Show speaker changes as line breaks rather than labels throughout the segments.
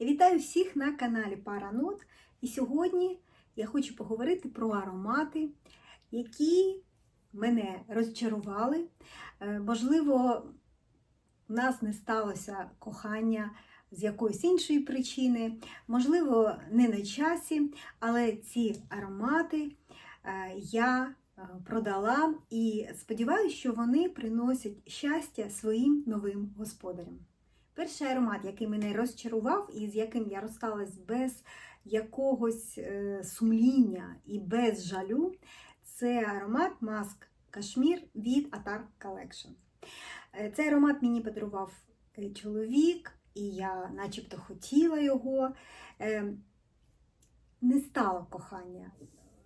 Вітаю всіх на каналі Паранот. І сьогодні я хочу поговорити про аромати, які мене розчарували. Е, Можливо, в нас не сталося кохання з якоїсь іншої причини, можливо, не на часі, але ці аромати е, я е, продала і сподіваюся, що вони приносять щастя своїм новим господарям. Перший аромат, який мене розчарував, і з яким я розсталась без якогось е, сумління і без жалю, це аромат Маск Кашмір від Atar Collection. Е, Цей аромат мені подарував е, чоловік, і я начебто хотіла його. Не стало кохання.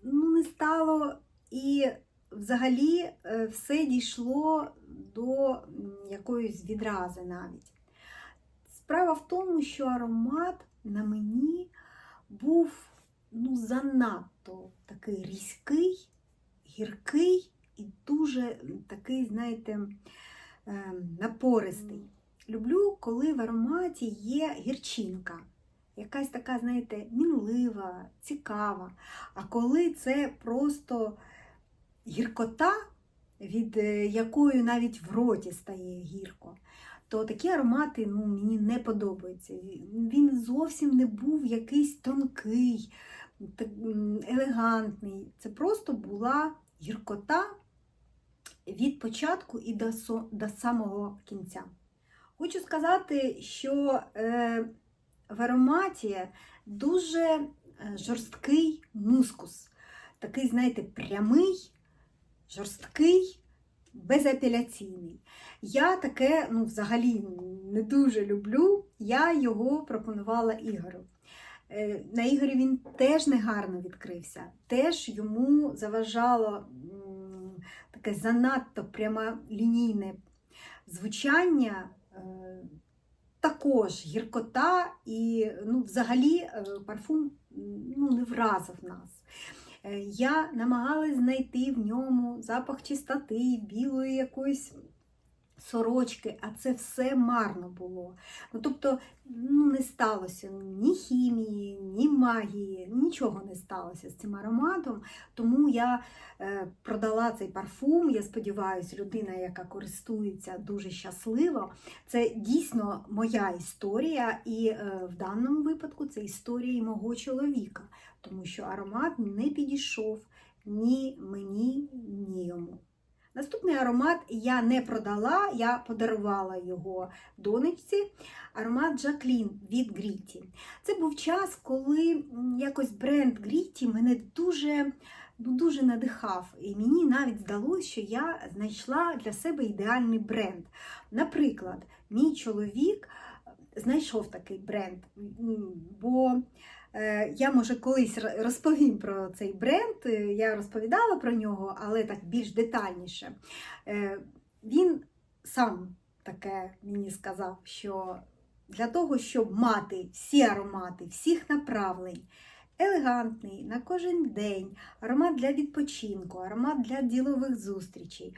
Ну, не стало і взагалі все дійшло до якоїсь відрази навіть. Справа в тому, що аромат на мені був ну, занадто такий різкий, гіркий і дуже такий, знаєте, е, напористий. Люблю, коли в ароматі є гірчинка. Якась така, знаєте, мінлива, цікава. А коли це просто гіркота, від е, якої навіть в роті стає гірко, то такі аромати ну, мені не подобаються. Він зовсім не був якийсь тонкий, елегантний. Це просто була гіркота від початку і до, до самого кінця. Хочу сказати, що е, в ароматі дуже е, жорсткий мускус. Такий, знаєте, прямий, жорсткий, безапеляційний. Я таке ну, взагалі не дуже люблю. Я його пропонувала Ігорю. Е, На Ігорі він теж негарно відкрився, теж йому заважало таке занадто прямолінійне звучання, е, також гіркота і ну, взагалі е, парфум ну, не вразив нас. Е, Я намагалась знайти в ньому запах чистоти, білої якоїсь сорочки, а це все марно було. Ну, тобто, ну, не сталося ні хімії, ні магії, нічого не сталося з цим ароматом. Тому я е, продала цей парфум. Я сподіваюся, людина, яка користується, дуже щаслива. Це дійсно моя історія, і е, в даному випадку це історія і мого чоловіка, тому що аромат не підійшов ні мені, ні йому. Наступний аромат я не продала, я подарувала його донечці. Аромат Жаклін від Гріті. Це був час, коли якось бренд Гріті мене дуже, ну, дуже надихав. І мені навіть здалося, що я знайшла для себе ідеальний бренд. Наприклад, мій чоловік знайшов такий бренд, бо Е, Я, може, колись розповім про цей бренд. Е, Я розповідала про нього, але так більш детальніше. Е, Він сам таке мені сказав, що для того, щоб мати всі аромати, всіх направлень, елегантний на кожен день, аромат для відпочинку, аромат для ділових зустрічей.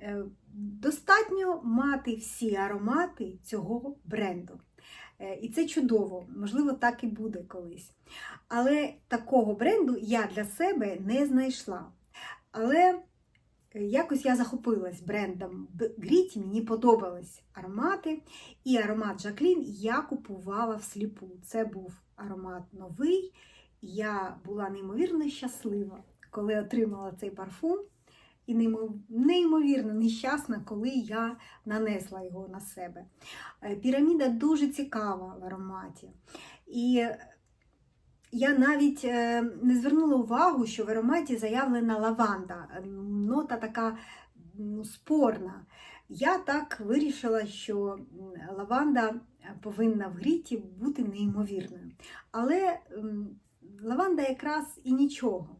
е, Достатньо мати всі аромати цього бренду. Е, І це чудово, можливо, так і буде колись. Але такого бренду я для себе не знайшла. Але е, якось я захопилась брендом Гріті, мені подобались аромати. І аромат Жаклін я купувала всліпу. Це був аромат новий. Я була неймовірно щаслива, коли отримала цей парфум. І неймовірно нещасна, коли я нанесла його на себе. Е, Піраміда дуже цікава в ароматі. І я навіть е, не звернула увагу, що в ароматі заявлена лаванда. Нота така ну, спорна. Я так вирішила, що лаванда повинна в гріті бути неймовірною. Але лаванда якраз і нічого.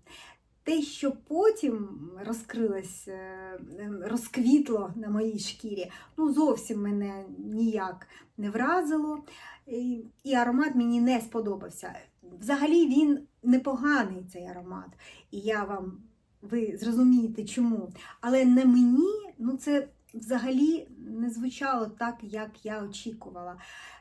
Те, що потім розкрилось, е, ем, розквітло на моїй шкірі, ну зовсім мене ніяк не вразило, і, аромат мені не сподобався. Взагалі він непоганий цей аромат, і я вам ви зрозумієте чому. Але на мені ну це взагалі не звучало так, як я очікувала.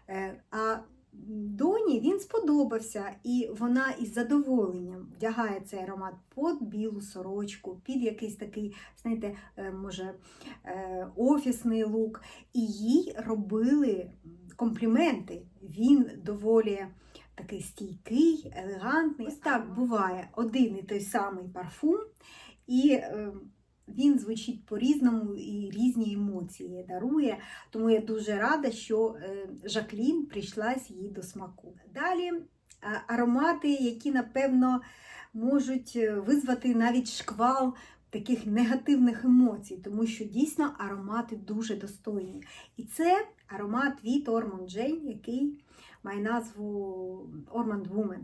Е, А доні він сподобався, і вона із задоволенням вдягає цей аромат під білу сорочку, під якийсь такий, знаєте, е, може, е, офісний лук. І їй робили компліменти. Він доволі такий стійкий, елегантний. Ось так буває один і той самий парфум, і е, він звучить по-різному і різні емоції дарує. Тому я дуже рада, що е, Жаклін прийшлась їй до смаку. Далі аромати, які, напевно, можуть е, визвати навіть шквал таких негативних емоцій, тому що дійсно аромати дуже достойні. І це аромат від Ormond Jane, який має назву Ormond Woman.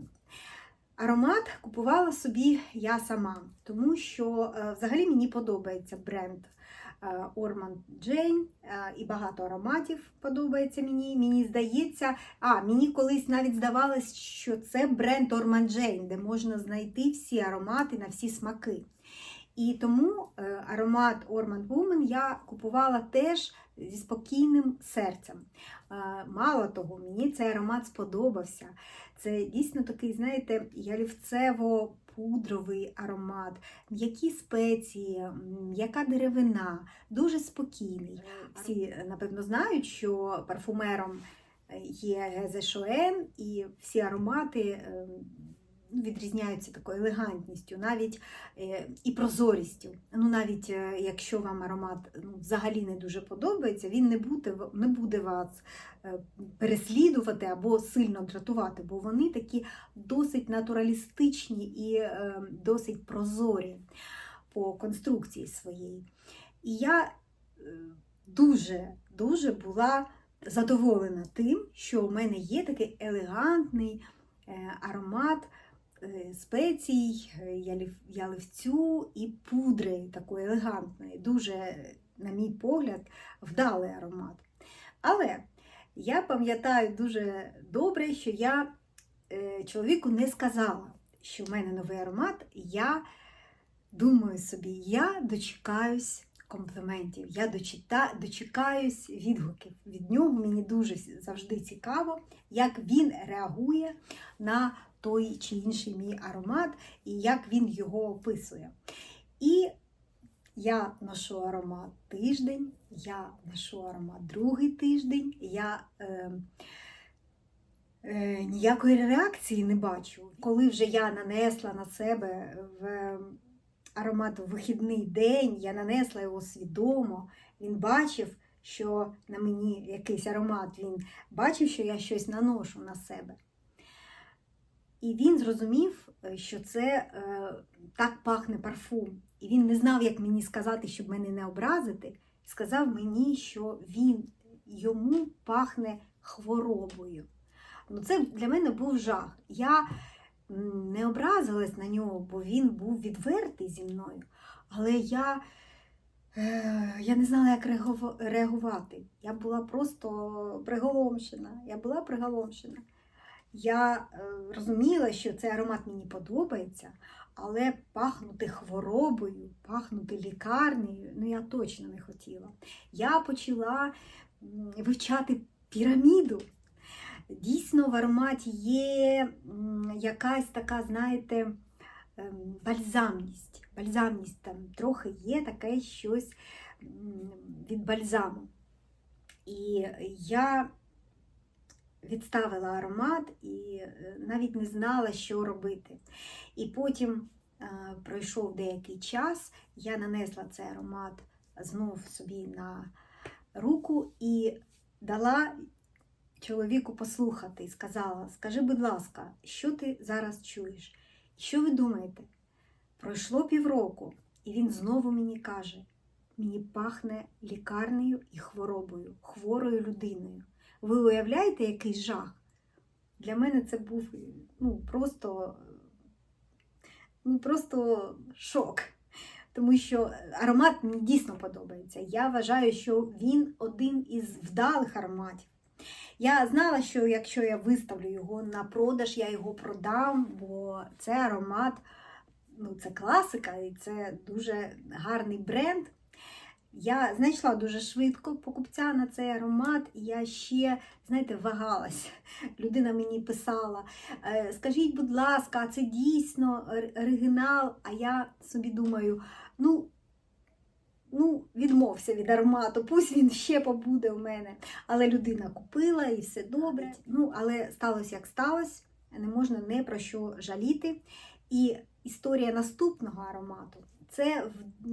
Аромат купувала собі я сама, тому що е, взагалі мені подобається бренд е, Ormond е, і багато ароматів подобається мені. Мені здається, а мені колись навіть здавалось, що це бренд Ormond Jane, де можна знайти всі аромати на всі смаки. І тому е, аромат Ormond Woman я купувала теж зі спокійним серцем. Е, Мало того, мені цей аромат сподобався. Це дійсно такий, знаєте, ялівцево-пудровий аромат, м'які спеції, м'яка деревина, дуже спокійний. Всі, напевно, знають, що парфумером є Гезе Шоен, і всі аромати е, відрізняються такою елегантністю, навіть е, і прозорістю. Ну, навіть е, якщо вам аромат ну, взагалі не дуже подобається, він не буде, не буде вас е, переслідувати або сильно дратувати, бо вони такі досить натуралістичні і досить прозорі по конструкції своєї. І я е, дуже дуже була задоволена тим, що в мене є такий елегантний аромат спецій, е, яливцю і пудри такої елегантної. Дуже, на мій погляд, вдалий аромат. Але я пам'ятаю дуже добре, що я е, чоловіку не сказала, що в мене новий аромат. Я думаю собі, я дочекаюсь компліментів, я дочита, дочекаюсь відгуків. Від нього мені дуже завжди цікаво, як він реагує на той чи інший мій аромат і як він його описує. І я ношу аромат тиждень, я ношу аромат другий тиждень, я е, е, ніякої реакції не бачу. Коли вже я нанесла на себе в аромат у вихідний день, я нанесла його свідомо, він бачив, що на мені якийсь аромат, він бачив, що я щось наношу на себе. І він зрозумів, е, що це е, так пахне парфум. І він не знав, як мені сказати, щоб мене не образити. Сказав мені, що він йому пахне хворобою. Ну, це для мене був жах. Я не образилась на нього, бо він був відвертий зі мною. Але я, е, я не знала, як реагувати. Я була просто приголомшена. Я була приголомшена. Я е, розуміла, що цей аромат мені подобається, але пахнути хворобою, пахнути лікарнею, ну я точно не хотіла. Я почала вивчати піраміду. Дійсно, в ароматі є якась така, знаєте, ем, бальзамність. Бальзамність там трохи є таке щось від бальзаму. І я відставила аромат і е, навіть не знала, що робити. І потім е, пройшов деякий час, я нанесла цей аромат знов собі на руку і дала чоловіку послухати і сказала: Скажи, будь ласка, що ти зараз чуєш? Що ви думаєте? Пройшло півроку, і він знову мені каже: мені пахне лікарнею і хворобою, хворою людиною. Ви уявляєте, який жах? Для мене це був ну, просто, ну, просто шок. Тому що аромат мені дійсно подобається. Я вважаю, що він один із вдалих ароматів. Я знала, що якщо я виставлю його на продаж, я його продам, бо це аромат, ну це класика і це дуже гарний бренд. Я знайшла дуже швидко покупця на цей аромат, і я ще, знаєте, вагалась. Людина мені писала: «Е, скажіть, будь ласка, це дійсно оригінал? А я собі думаю, ну. Ну, відмовся від аромату, пусть він ще побуде у мене. Але людина купила і все добре. Ну, але сталося як сталося, не можна не про що жаліти. І історія наступного аромату це в-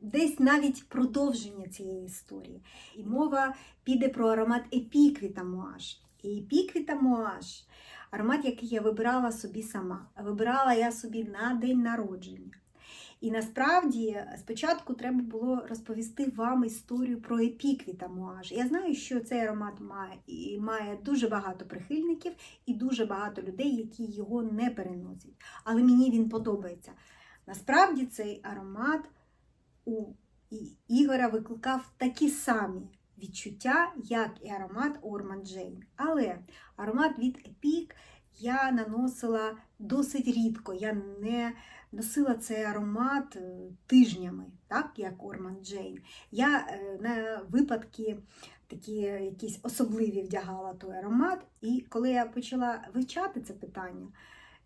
десь навіть продовження цієї історії. І мова піде про аромат Епіквіта Муаш. І Епіквіта Муаш аромат, який я вибирала собі сама. Вибирала я собі на день народження. І насправді спочатку треба було розповісти вам історію про епіквіта Муаж. Я знаю, що цей аромат має, і має дуже багато прихильників і дуже багато людей, які його не переносять. Але мені він подобається. Насправді цей аромат у Ігоря викликав такі самі відчуття, як і аромат Орман Джейн. Але аромат від Епік я наносила досить рідко. Я не носила цей аромат е, тижнями, так як Орман Джейн. Я е, на випадки такі якісь особливі вдягала той аромат. І коли я почала вивчати це питання,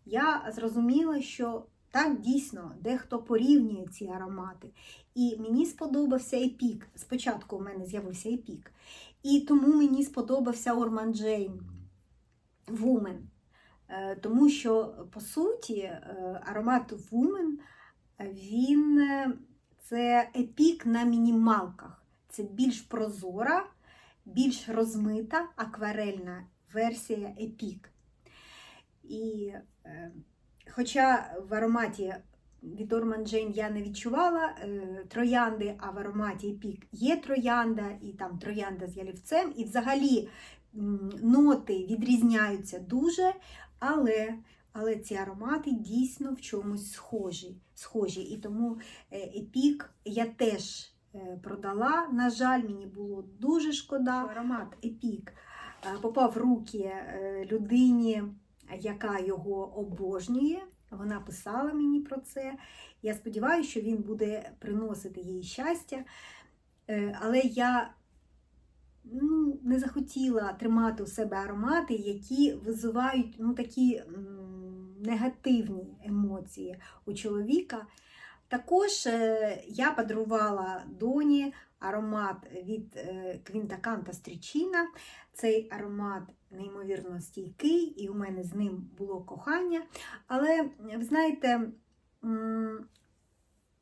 я зрозуміла, що так дійсно дехто порівнює ці аромати. І мені сподобався епік. Спочатку у мене з'явився епік. І тому мені сподобався Орман Джейн. Е, Тому що, по суті, е, аромат е, він е, це епік на мінімалках. Це більш прозора, більш розмита акварельна версія епік. І е, хоча в ароматі від Orman Jane я не відчувала е, троянди, а в ароматі епік є троянда, і там троянда з ялівцем, і взагалі ноти відрізняються дуже, але, але ці аромати дійсно в чомусь схожі. схожі. І тому епік я теж е, продала. На жаль, мені було дуже шкода. Аромат епік попав в руки е, людині, яка його обожнює. Вона писала мені про це. Я сподіваюся, що він буде приносити їй щастя. Е, Але я ну, не захотіла тримати у себе аромати, які визивають ну, такі негативні емоції у чоловіка. Також е, я подарувала доні аромат від е, Квінтаканта Стрічіна. Цей аромат неймовірно стійкий, і у мене з ним було кохання. Але, ви знаєте,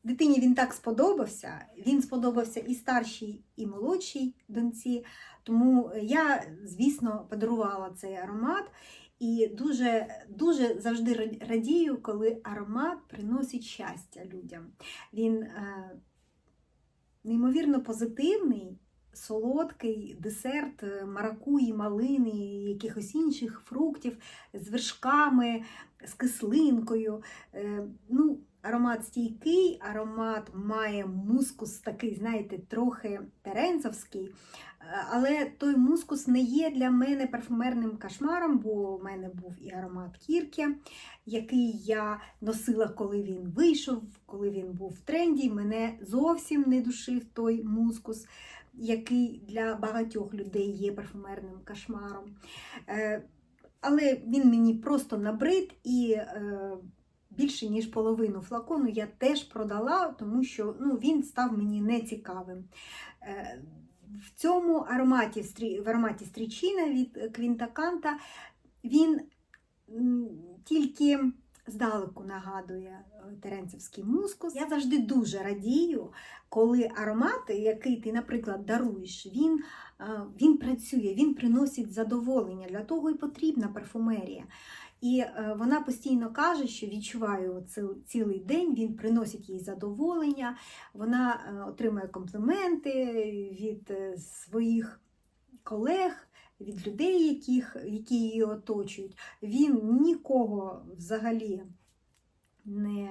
дитині він так сподобався. Він сподобався і старшій, і молодшій доньці. Тому я, звісно, подарувала цей аромат. І дуже, дуже завжди радію, коли аромат приносить щастя людям. Він е, неймовірно позитивний, солодкий десерт е, маракуї, малини, якихось інших фруктів з вершками, з кислинкою. Е, ну, аромат стійкий, аромат має мускус такий, знаєте, трохи теренцовський. Е, Але той мускус не є для мене парфумерним кошмаром, бо в мене був і аромат кірки, який я носила, коли він вийшов, коли він був в тренді. Мене зовсім не душив той мускус, який для багатьох людей є парфумерним кошмаром. Е, Але він мені просто набрид і. Більше ніж половину флакону я теж продала, тому що ну, він став мені нецікавим. Е, В цьому ароматі, в ароматі стрічина від Квінтаканта він тільки здалеку нагадує е, теренцевський мускус. Я завжди дуже радію, коли аромат, який ти, наприклад, даруєш, він, е, він працює, він приносить задоволення. Для того і потрібна парфумерія. І е, вона постійно каже, що відчуваю цілий день, він приносить їй задоволення, вона е, отримує компліменти від е, своїх колег, від людей, яких, які її оточують. Він нікого взагалі не,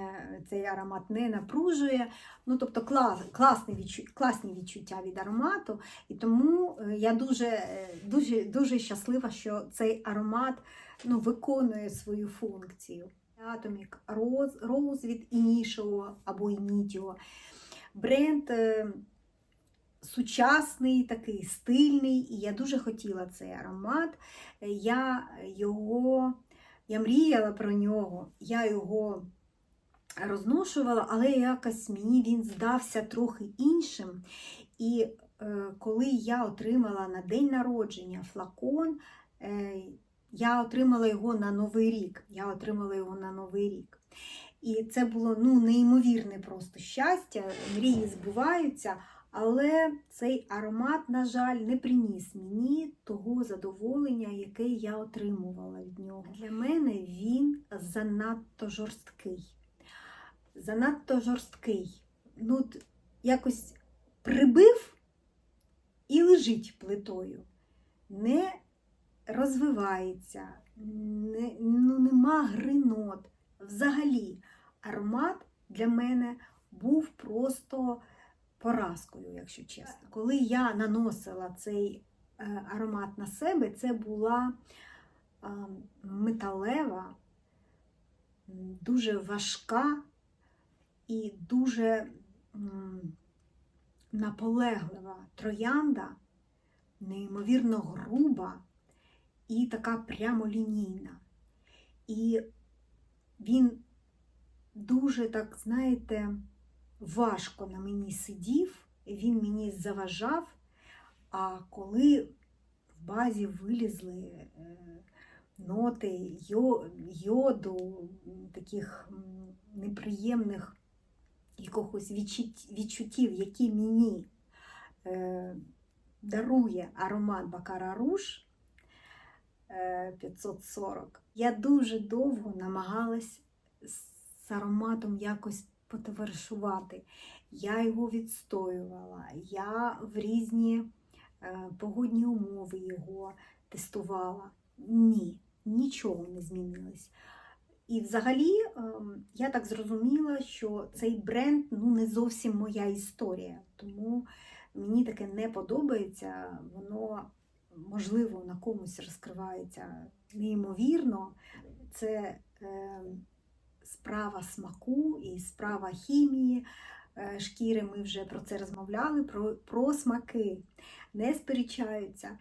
цей аромат не напружує. Ну, тобто клас, класне відчу, класні відчуття від аромату. І тому я дуже, дуже, дуже щаслива, що цей аромат ну, виконує свою функцію. Rose, Rose від Initio або Initio. бренд е, сучасний, такий стильний, і я дуже хотіла цей аромат. Я його, я мріяла про нього, я його розношувала, але якось мені він здався трохи іншим. І е, коли я отримала на день народження флакон, е, я отримала його на Новий рік. Я отримала його на Новий рік. І це було ну, неймовірне просто щастя, мрії збуваються, але цей аромат, на жаль, не приніс мені того задоволення, яке я отримувала від нього. Для мене він занадто жорсткий. Занадто жорсткий. Ну, якось прибив і лежить плитою. Не розвивається, не, ну, нема гринот. Взагалі, аромат для мене був просто поразкою, якщо чесно. Коли я наносила цей е, аромат на себе, це була е, металева, дуже важка і дуже наполеглива троянда, неймовірно груба і така прямолінійна. І він дуже, так, знаєте, важко на мені сидів, він мені заважав. А коли в базі вилізли е, ноти йо- йоду, таких неприємних якихось відчут- відчуттів, які мені е, дарує аромат Бакара Руш е, 540, я дуже довго намагалась з ароматом якось потоваришувати. Я його відстоювала, я в різні е, погодні умови його тестувала. Ні, нічого не змінилось. І взагалі ем, я так зрозуміла, що цей бренд ну, не зовсім моя історія. Тому мені таке не подобається. Воно, можливо, на комусь розкривається неймовірно. Це е, справа смаку і справа хімії е, шкіри. Ми вже про це розмовляли, про, про смаки не сперечаються.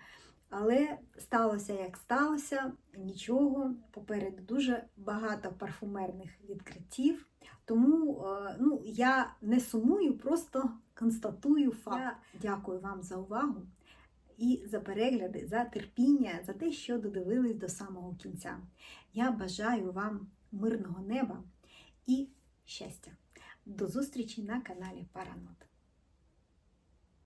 Але сталося як сталося, нічого. Попереду дуже багато парфумерних відкриттів. Тому е, ну, я не сумую, просто констатую факт. Я дякую вам за увагу і за перегляди, за терпіння, за те, що додивились до самого кінця. Я бажаю вам мирного неба і щастя. До зустрічі на каналі Паранот.